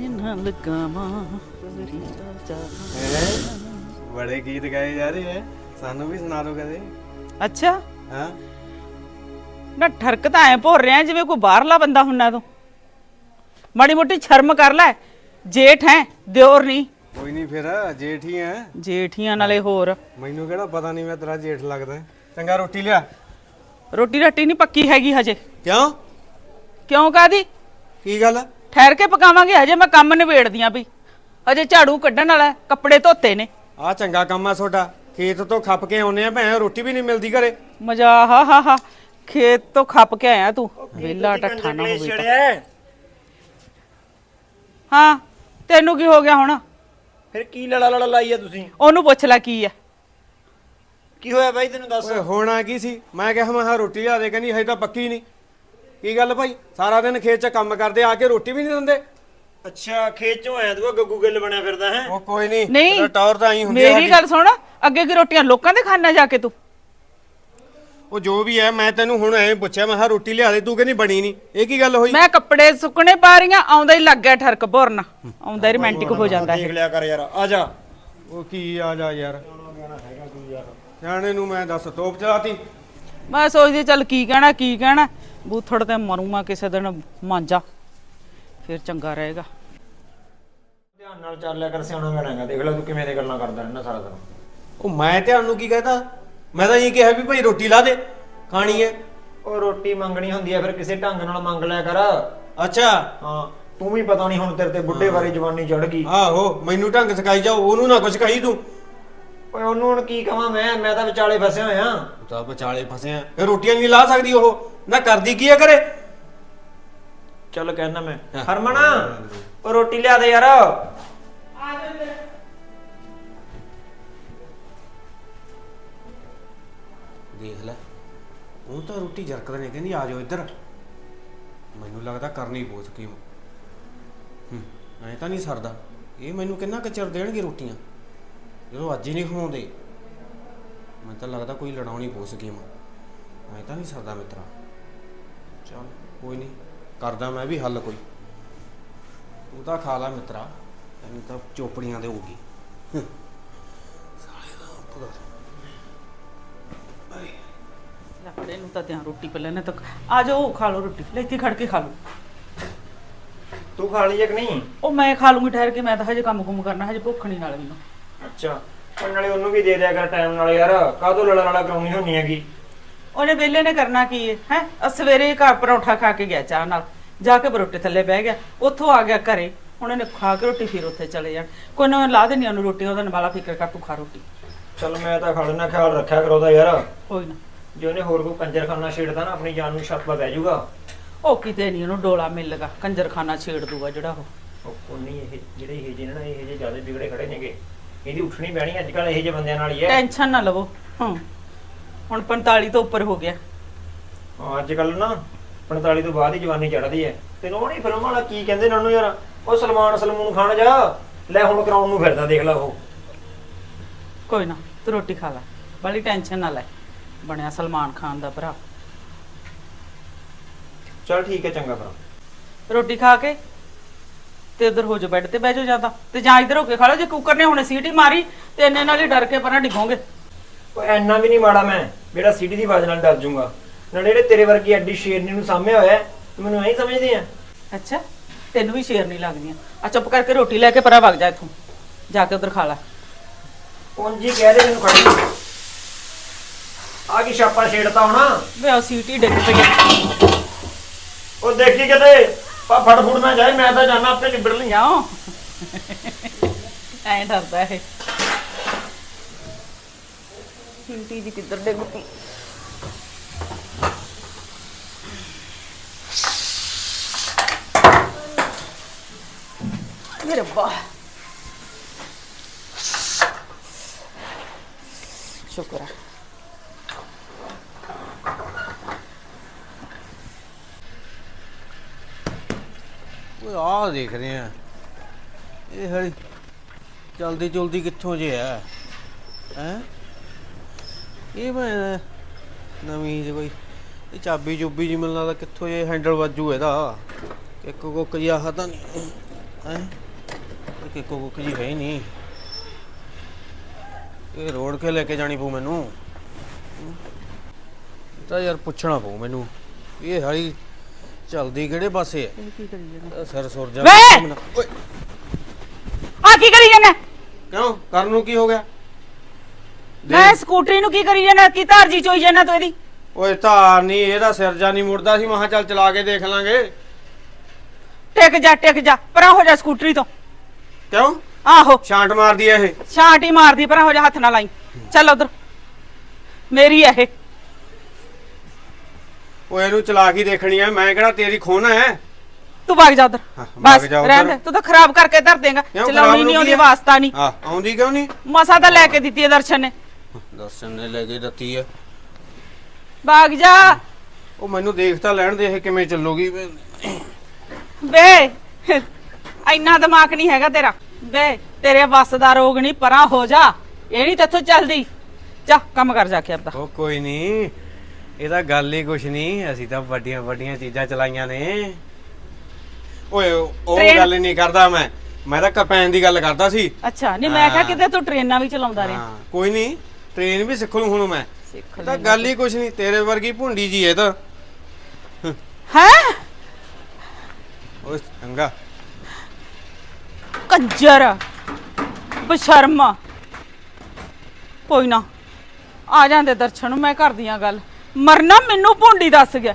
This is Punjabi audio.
ਲਗਾਵਾਂ ਹੈਂ? ਬੜੇ ਗੀਤ ਗਾਏ ਜਾ ਰਹੇ ਐ ਸਾਨੂੰ ਵੀ ਸੁਣਾ ਦਿਓ ਕਦੇ। ਅੱਛਾ? ਹਾਂ। ਨਾ ਠਰਕ ਤਾਂ ਐ ਭੋਰ ਰਿਹਾ ਜਿਵੇਂ ਕੋਈ ਬਾਹਰਲਾ ਬੰਦਾ ਹੁੰਨਾ ਤੂੰ। ਮਾੜੀ ਮੋਟੀ ਸ਼ਰਮ ਕਰ ਲੈ। ਜੇਠ ਹੈ ਦਿਓਰ ਨਹੀਂ। ਕੋਈ ਨਹੀਂ ਫਿਰ ਜੇਠ ਐ ਜੇਠੀਆਂ ਨਾਲੇ ਹੋਰ। ਮੈਨੂੰ ਕਿਹੜਾ ਪਤਾ ਨਹੀਂ ਮੈਂ ਤੇਰਾ ਜੇਠ ਲੱਗਦਾ ਚੰਗਾ ਰੋਟੀ ਲਿਆ। ਰੋਟੀ ਰੱਟੀ ਨਹੀਂ ਪੱਕੀ ਹੈਗੀ ਹਜੇ। ਕਿਉਂ? ਕਿਉਂ ਕਾਦੀ ਕੀ ਗੱਲ? ਠਹਿਰ ਕੇ ਪਕਾਵਾਂਗੇ ਹਜੇ ਮੈਂ ਕੰਮ ਨਿਬੇੜਦੀਆਂ ਵੀ। ਹਜੇ ਝਾੜੂ ਕੱਢਣ ਵਾਲਾ ਹੈ, ਕੱਪੜੇ ਧੋਤੇ ਨੇ। ਆ ਚੰਗਾ ਕੰਮ ਆ ਤੁਹਾਡਾ। ਖੇਤ ਤੋਂ ਖੱਪ ਕੇ ਆਉਨੇ ਆ ਭੈਣ ਰੋਟੀ ਵੀ ਨਹੀਂ ਮਿਲਦੀ ਘਰੇ। ਮਜ਼ਾ ਹਾ ਹਾ ਹਾ। ਖੇਤ ਤੋਂ ਖੱਪ ਕੇ ਆਇਆ ਤੂੰ। ਵੇਲਾ ਟੱਠਾ ਨਾ ਹੋਵੇ ਤਾਂ। ਹਾਂ ਤੈਨੂੰ ਕੀ ਹੋ ਗਿਆ ਹੁਣ? ਫਿਰ ਕੀ ਲੜਾ ਲੜਾ ਲਾਈ ਆ ਤੁਸੀਂ? ਉਹਨੂੰ ਪੁੱਛ ਲੈ ਕੀ ਹੈ ਕੀ ਹੋਇਆ ਬਾਈ ਤੈਨੂੰ ਦੱਸ। ਓਏ ਹੋਣਾ ਕੀ ਸੀ? ਮੈਂ ਕਿਹਾ ਮੈਂ ਹਾਂ ਰੋਟੀ ਲਿਆ ਦੇ ਕਹਿੰਦੀ ਹਜੇ ਤਾਂ ਪੱਕੀ ਨਹੀਂ। ਕੀ ਗੱਲ ਭਾਈ? ਸਾਰਾ ਦਿਨ ਖੇਤ 'ਚ ਕੰਮ ਕਰਦੇ ਆ ਕੇ ਰੋਟੀ ਵੀ ਨਹੀਂ ਦਿੰਦੇ? ਅੱਛਾ ਖੇਤ ਚੋਂ ਆਇਆ ਤੂੰ ਗੱਗੂ ਗਿੱਲ ਬਣਿਆ ਫਿਰਦਾ ਹੈ? ਉਹ ਕੋਈ ਨਹੀਂ ਨਹੀਂ ਤੇਰਾ ਟੌਰ ਤਾਂ ਆਈ ਹੁੰਦੀ ਆ ਮੇਰੀ ਸਾਡੀ। ਗੱਲ ਸੁਣ ਅੱਗੇ ਕੀ ਰੋਟੀਆਂ ਲੋਕਾਂ ਦੇ ਖਾਣਾ ਜਾ ਕੇ ਤੂੰ? ਉਹ ਜੋ ਵੀ ਹੈ ਮੈਂ ਤੈਨੂੰ ਹੁਣ ਐਂ ਪੁੱਛਿਆ ਮੈਂ ਹਾਂ ਰੋਟੀ ਲਿਆ ਦੇ ਤੂੰ ਕਹਿੰਦੀ ਬਣੀ ਨਹੀਂ। ਇਹ ਕੀ ਗੱਲ ਹੋਈ? ਮੈਂ ਕੱਪੜੇ ਸੁੱਕਣੇ ਪਾ ਰਹੀਆਂ ਆਉਂਦਾ ਹੀ ਲੱਗ ਗਿਆ ਠਰਕ ਭੋਰਨਾ। ਆਉਂਦਾ ਹੀ ਰੋਮਾਂਟਿਕ ਹੋ ਜਾਂਦਾ ਦੇਖ ਹੈ ਲਿਆ ਕਰ ਯਾਰ ਆ ਜਾ। ਉਹ ਕੀ ਆ ਜਾ ਯਾਰ। ਸਿਆਣੇ ਨੂੰ ਮੈਂ ਦੱਸ ਤੋਪ ਚਲਾਤੀ। ਮੈਂ ਸੋਚਦੀ ਚੱਲ ਕੀ ਕਹਿਣਾ ਕੀ ਕਹਿਣਾ। ਬੂਥੜ ਤੇ ਮਰੂੰਗਾ ਕਿਸੇ ਦਿਨ ਮਾਂਜਾ ਫਿਰ ਚੰਗਾ ਰਹੇਗਾ। ਧਿਆਨ ਨਾਲ ਚੱਲ ਲਿਆ ਕਰ ਸਿਆਣਾ ਬਣਾਗਾ ਦੇਖ ਲੈ ਤੂੰ ਕਿਵੇਂ ਦੇ ਗੱਲਾਂ ਕਰਦਾ ਰਹਿਣਾ ਸਾਰਾ ਦਿਨ। ਉਹ ਮੈਂ ਤੁਹਾਨੂੰ ਕੀ ਕਹਤਾ? ਮੈਂ ਤਾਂ ਇਹ ਕਿਹਾ ਵੀ ਭਾਈ ਰੋਟੀ ਲਾ ਦੇ ਖਾਣੀ ਹੈ। ਉਹ ਰੋਟੀ ਮੰਗਣੀ ਹੁੰਦੀ ਆ ਫਿਰ ਕਿਸੇ ਢੰਗ ਨਾਲ ਮੰਗ ਲਿਆ ਕਰ। ਅੱਛਾ। ਹਾਂ ਤੂੰ ਵੀ ਪਤਾ ਨਹੀਂ ਹੁਣ ਤੇਰੇ ਤੇ ਬੁੱਢੇ ਬਾਰੇ ਜਵਾਨੀ ਚੜ ਗਈ। ਆਹੋ ਮੈਨੂੰ ਢੰਗ ਸਿਖਾਈ ਜਾਓ ਉਹਨੂੰ ਨਾ ਕੁਝ ਕਹੀ ਤੂੰ। ਓਏ ਉਹਨੂੰ ਹੁਣ ਕੀ ਕਹਾਂ ਮੈਂ? ਮੈਂ ਤਾਂ ਵਿਚਾਲੇ ਫਸਿਆ ਹੋਇਆ। ਤੂੰ ਤਾਂ ਵਿਚਾਲੇ ਫਸੇ ਆ ਇਹ ਰੋਟੀਆਂ ਨਹੀਂ ਲਾ ਸਕਦੀ ਉਹ। ਨਾ ਕਰਦੀ ਕੀ ਆ ਕਰੇ? ਚੱਲ ਕਹਿਣਾ ਮੈਂ। ਹਾਂ। ਹਰਮਨ ਉਹ ਰੋਟੀ ਲਿਆ ਦੇ ਯਾਰ। ਦੇਖ ਲੈ। ਉਹ ਤਾਂ ਰੋਟੀ ਜਰਕਦੇ ਨੇ ਕਹਿੰਦੀ ਆ ਜਾਓ ਇੱਧਰ। ਮੈਨੂੰ ਲੱਗਦਾ ਕਰਨੀ ਪਊ ਸਕੀਮ ਹੂੰ ਐ ਤਾਂ ਨਹੀਂ ਸਰਦਾ। ਇਹ ਮੈਨੂੰ ਕਿੰਨਾ ਕੁ ਚਿਰ ਦੇਣਗੇ ਰੋਟੀਆਂ? ਜਦੋਂ ਅੱਜ ਹੀ ਨਹੀਂ ਖਵਾਉਂਦੇ ਮੈਨੂੰ ਤਾਂ ਲੱਗਦਾ ਕੋਈ ਲੜਾਉਣੀ ਪਊ ਸਕੀਮ ਐ ਤਾਂ ਨਹੀਂ ਸਰਦਾ ਮਿੱਤਰਾ। ਚਲ ਕੋਈ ਨਹੀਂ ਕਰਦਾ ਮੈਂ ਵੀ ਹੱਲ ਕੋਈ। ਤੂੰ ਤਾਂ ਖਾ ਲੈ ਮਿੱਤਰਾ ਤੈਨੂੰ ਤਾਂ ਚੋਪੜੀਆਂ ਸਾਲੇ ਦਾ ਪਤਾ ਲੱਕੜੇ ਨੂੰ ਤਾਂ ਧਿਆਨ ਰੋਟੀ ਪਹਿਲਾਂ ਨੇ ਤਾਂ ਆ ਜਾਓ ਖਾ ਲਓ ਰੋਟੀ। ਲੈ ਇੱਥੇ ਖੜ ਕੇ ਖਾ ਲਓ। ਤੂੰ ਖਾ ਲਈ ਜਾਂ ਕਿ ਨਹੀਂ? ਉਹ ਮੈਂ ਖਾ ਲੂੰਗੀ ਠਹਿਰ ਕੇ ਮੈਂ ਤਾਂ ਹਜੇ ਕੰਮ ਕੁਮ ਕਰਨਾ ਹਜੇ ਭੁੱਖ ਨਹੀਂ ਨਾਲ ਮੈਨੂੰ। ਅੱਛਾ। ਉਹ ਨਾਲੇ ਉਹਨੂੰ ਵੀ ਦੇ ਦਿਆ ਕਰ ਟਾਈਮ ਨਾਲ ਯਾਰ ਕਾਹਦੋਂ ਲੜਾ ਲੜਾ ਕਰਾਉਣੀ ਹੁੰਨੀ ਹੈਗੀ? ਉਹਨੇ ਵੇਲੇ ਨੇ ਕਰਨਾ ਕੀ ਹੈ ਹੈ? ਸਵੇਰੇ ਘਰ ਪਰੌਂਠਾ ਖਾ ਕੇ ਗਿਆ ਚਾਹ ਨਾਲ। ਜਾ ਕੇ ਬਰੋਟੇ ਥੱਲੇ ਬਹਿ ਗਿਆ ਉੱਥੋਂ ਆ ਗਿਆ ਘਰੇ। ਹੁਣ ਇਹਨੇ ਖਾ ਕੇ ਰੋਟੀ ਫਿਰ ਉੱਥੇ ਚਲੇ ਜਾਣ। ਕੋਈ ਨਾ ਲਾ ਦੇਣੀ ਉਹਨੂੰ ਰੋਟੀ ਉਹਦਾ ਨਵਾਲਾ ਫਿਕਰ ਕਰ ਤੂੰ ਖਾ ਰੋਟੀ। ਚੱਲ ਮੈਂ ਤਾਂ ਖਾ ਲੈਣਾ ਖਿਆਲ ਰੱਖਿਆ ਕਰੋ ਦਾ ਯਾਰ। ਕੋਈ ਨਾ। ਜੇ ਉਹਨੇ ਹੋਰ ਕੋਈ ਕੰਜਰਖਾਨਾ ਛੇੜਦਾ ਨਾ ਆਪਣੀ ਜਾਨ ਨੂੰ ਛੱਪਾ ਪੈ ਜਾਊਗਾ ਉਹ ਕਿਤੇ ਨਹੀਂ ਉਹਨੂੰ ਡੋਲਾ ਮਿਲੇਗਾ ਕੰਜਰਖਾਨਾ ਛੇੜ ਦੂਗਾ ਜਿਹੜਾ ਉਹ। ਉਹ ਕੋਈ ਨਹੀਂ ਇਹ ਜਿਹੜੇ ਇਹ ਜਿਹੇ ਨਾ ਇਹ ਜਿਹੇ ਜ਼ਿਆਦਾ ਵਿਗੜੇ ਖੜੇ ਨੇਗੇ। ਇਹਦੀ ਉੱਠਣੀ ਬਹਿਣੀ ਅੱਜ ਕੱਲ ਇਹ ਜਿਹੇ ਬੰਦਿਆਂ ਨਾਲ ਹੀ ਹੈ। ਟੈਨਸ਼ਨ ਨਾ ਲਵੋ ਹਾਂ। ਹੁਣ 45 ਤੋਂ ਉੱਪਰ ਹੋ ਗਿਆ। ਹਾਂ, ਅੱਜ ਕੱਲ ਨਾ 45 ਤੋਂ ਬਾਅਦ ਹੀ ਜਵਾਨੀ ਚੜ੍ਹਦੀ ਹੈ। ਉਹ ਨਹੀਂ ਫਿਲਮ ਵਾਲਾ ਕੀ ਕਹਿੰਦੇ ਨੇ ਉਹਨੂੰ ਯਾਰ? ਉਹ ਸਲਮਾਨ ਸਲਮੂਨ ਖਾਣ ਜਾ। ਲੈ ਹੁਣ ਕਰਾਉਣ ਨੂੰ ਫਿਰਦਾ ਦੇਖ ਲੈ ਉਹ। ਕੋਈ ਨਾ ਤੂੰ ਰੋਟੀ ਖਾ ਲੈ। ਬੜੀ ਟੈਨਸ਼ਨ ਨਾ ਲੈ। ਬਣਿਆ ਸਲਮਾਨ ਖਾਨ ਦਾ ਭਰਾ। ਚੱਲ ਠੀਕ ਹੈ ਚੰਗਾ ਭਰਾ। ਰੋਟੀ ਖਾ ਕੇ ਤੇ ਉਧਰ ਹੋ ਜਾ ਬੈੱਡ ਤੇ ਬਹਿ ਜਾ ਜਾਂਦਾ ਤੇ ਜਾਂ ਇੱਧਰ ਹੋ ਕੇ ਖਾ ਲਓ ਜੇ ਕੁੱਕਰ ਨੇ ਹੁਣੇ ਸੀਟੀ ਮਾਰੀ ਤੇ ਇੰਨੇ ਨਾਲ ਹੀ ਡਰ ਕੇ ਪਰਾਂ ਡਿੱਗੋਗੇ। ਉਹ ਐਨਾ ਵੀ ਨਹੀਂ ਮਾੜਾ ਮੈਂ ਜਿਹੜਾ ਸਿਟੀ ਦੀ ਆਵਾਜ਼ ਨਾਲ ਡਰ ਜਾਊਂਗਾ। ਨਾਲੇ ਜਿਹੜੇ ਤੇਰੇ ਵਰਗੀ ਐਡੀ ਸ਼ੇਰਨੀ ਨੂੰ ਸਾਹਮਣੇ ਹੋਇਆ ਤੂੰ ਮੈਨੂੰ ਐਂ ਸਮਝਦੀ ਆ ਅੱਛਾ ਤੈਨੂੰ ਵੀ ਸ਼ੇਰ ਨਹੀਂ ਲੱਗਦੀਆਂ। ਆ ਚੁੱਪ ਕਰਕੇ ਰੋਟੀ ਲੈ ਕੇ ਪਰਾਂ ਵਗ ਜਾ ਇੱਥੋਂ। ਜਾ ਕੇ ਉਧਰ ਖਾ ਲੈ। ਉਂਝ ਹੀ ਕਹਿ ਦੇ ਮੈਨੂੰ ਖੜੀ ਆ ਕੀ ਛਾਪਾ ਛੇੜਤਾ ਹੋਣਾ? ਵੇ ਆ ਸੀਟੀ ਡਿੱਗ ਪਈ ਉਹ ਦੇਖੀ ਕਿਤੇ? ਪਾ ਫੜ ਫੁੜ ਨਾ ਜਾਏ, ਮੈਂ ਤਾਂ ਜਾਣਾ ਆਪੇ ਨਿਬੜ ਲਈ। ਜਾਓ ਐਂ ਡਰਦਾ ਇਹ। ਸੀਟੀ ਜੀ ਕਿੱਧਰ ਡਿੱਗ ਪਈ? ਮੇਰੇ ਰੱਬਾ। ਸ਼ੁਕਰ ਹੈ ਓਏ ਆਹ ਦੇਖਦੇ ਆ। ਇਹ ਹੜੀ ਜਲਦੀ ਜਲਦੀ ਕਿੱਥੋਂ ਜੇ ਆ? ਹੈ? ਇਹ ਮੈਂ ਨਵੀਂ ਜੇ ਕੋਈ, ਇਹ ਚਾਬੀ ਚੁੱਬੀ ਜੀ ਮੈਨੂੰ ਲੱਗਦਾ ਕਿੱਥੋਂ ਜੇ ਹੈਂਡਲ ਵੱਜੂ ਇਹਦਾ। ਇੱਕ ਕੁੱਕ ਜਿਹਾ ਆਹ ਤਾਂ ਨਹੀਂ, ਹੈ? ਕਿ ਕੋ ਜੀ ਹੈ ਨਹੀਂ। ਇਹ ਰੋਡ ਕੇ ਲੈ ਕੇ ਜਾਣੀ ਪਊ ਮੈਨੂੰ। ਤਾਂ ਯਾਰ ਪੁੱਛਣਾ ਪਊ ਮੈਨੂੰ। ਇਹ ਹਾਲੀ ਚਲਦੀ ਕਿਹੜੇ ਪਾਸੇ ਹੈ ਇਹ ਕੀ ਕਰੀ ਜਾਂਦਾ? ਇਹ ਸਿਰ ਸੁਰ ਜਾ ਵੇ! ਓਏ! ਆ ਕੀ ਕਰੀ ਜਾਂਦਾ? ਕਿਉਂ? ਕਰਨ ਨੂੰ ਕੀ ਹੋ ਗਿਆ? ਮੈਂ ਸਕੂਟਰੀ ਨੂੰ ਕੀ ਕਰੀ ਜਾਂਦਾ? ਕੀ ਧਾਰ ਜੀ ਚੋਈ ਜਾਂਦਾ ਤੂੰ ਇਹਦੀ? ਓਏ ਧਾਰ ਨਹੀਂ ਇਹਦਾ ਸਿਰ ਜਾ ਨਹੀਂ ਮੁੜਦਾ। ਸੀ ਮਹਾ ਚੱਲ ਚਲਾ ਕੇ ਦੇਖ ਲਾਂਗੇ। ਟਿਕ ਜਾ ਟਿਕ ਜਾ। ਪਰਾਂ ਹੋ ਜਾ ਸਕੂਟਰੀ ਤੋਂ। ਕਿਉਂ? ਆਹੋ। ਛਾਂਟ ਮਾਰਦੀ ਐ ਇਹ। ਛਾਂਟੀ ਮਾਰਦੀ ਪਰਾਂ ਹੋ ਜਾ ਹੱਥ ਨਾਲ ਲਾਈ। ਚੱਲ ਉਧਰ। ਮੇਰੀ ਆ ਇਹ। ਓਏ ਇਹਨੂੰ ਚਲਾ ਕੇ ਦੇਖਣੀ ਐ ਮੈਂ ਕਿਹੜਾ ਤੇਰੀ ਖੋਨਾ ਹੈ? ਤੂੰ ਭੱਗ ਜਾ ਉਧਰ। ਹਾਂ, ਬਸ ਜਾ ਉੱਧਰ। ਰਹਿਣ ਦੇ ਤੂੰ ਤਾਂ ਖਰਾਬ ਕਰਕੇ ਧਰ ਦੇਗਾ। ਕਿਉਂ ਚਲਾਉਣੀ ਨਹੀਂ ਨੂੰ ਉਹਦੀ ਕੀ ਆ? ਵਾਸਤਾ ਨਹੀਂ ਆ ਆਉਂਦੀ ਕਿਉਂ ਨਹੀਂ ਮਸਾ ਤਾਂ ਲੈ ਕੇ ਦਿੱਤੀ ਹੈ ਦਰਸ਼ਨ ਨੇ। ਦਰਸ਼ਨ ਨੇ ਲੈ ਕੇ ਦਿੱਤੀ ਐ ਭਾਗ ਜਾ। ਉਹ ਮੈਨੂੰ ਦੇਖ ਤਾਂ ਲੈਣ ਦੇ ਇਹ ਕਿਵੇਂ ਚੱਲੂਗੀ? ਵੇ ਇੰਨਾ ਦਿਮਾਗ ਨਹੀਂ ਹੈਗਾ ਤੇਰਾ। ਵੇ ਤੇਰੇ ਵੱਸ ਦਾ ਰੋਗ ਨਹੀਂ ਪਰਾਂ ਹੋ ਜਾ। ਇਹ ਨਹੀਂ ਤੇਥੋਂ ਚੱਲਦੀ। ਜਾ ਕੰਮ ਕਰ ਜਾ ਕੇ ਆਪਦਾ। ਉਹ ਕੋਈ ਨਹੀਂ ਇਹਦਾ ਗੱਲ ਹੀ ਕੁਛ ਨਹੀਂ ਅਸੀਂ ਤਾਂ ਵੱਡੀਆਂ ਵੱਡੀਆਂ ਚੀਜ਼ਾਂ ਚਲਾਈਆਂ ਨੇ। ਓਏ ਉਹ Train- ਗੱਲ ਨਹੀਂ ਕਰਦਾ ਮੈਂ। ਮੈਂ ਤਾਂ ਕਪੈਨ ਦੀ ਗੱਲ ਕਰਦਾ ਸੀ। ਅੱਛਾ ਨਹੀਂ ਮੈਂ ਕਿਹਾ। ਕਿਤੇ ਤੂੰ ਟ੍ਰੇਨਾਂ ਵੀ ਚਲਾਉਂਦਾ ਰਿਹਾ। ਹਾਂ ਕੋਈ ਨਹੀਂ ਟ੍ਰੇਨ ਵੀ ਸਿੱਖ ਲੂ ਹੁਣ ਮੈਂ। ਸਿੱਖ ਇਹ ਤਾਂ ਗੱਲ ਹੀ ਕੁਛ ਨਹੀਂ ਤੇਰੇ ਵਰਗੀ ਭੁੰਡੀ ਜੀ ਇਹ ਤਾਂ। ਹੈ? ਓਏ ਚੰਗਾ। ਕੰਜਰ ਬਸ਼ਰਮ। ਕੋਈ ਨਾ ਆ ਜਾਂਦੇ ਦਰਸ਼ਨ ਮੈਂ ਕਰਦੀ ਆ ਗੱਲ। ਮਰਨਾ ਮੈਨੂੰ ਭੁੰਡੀ ਦੱਸ ਗਿਆ।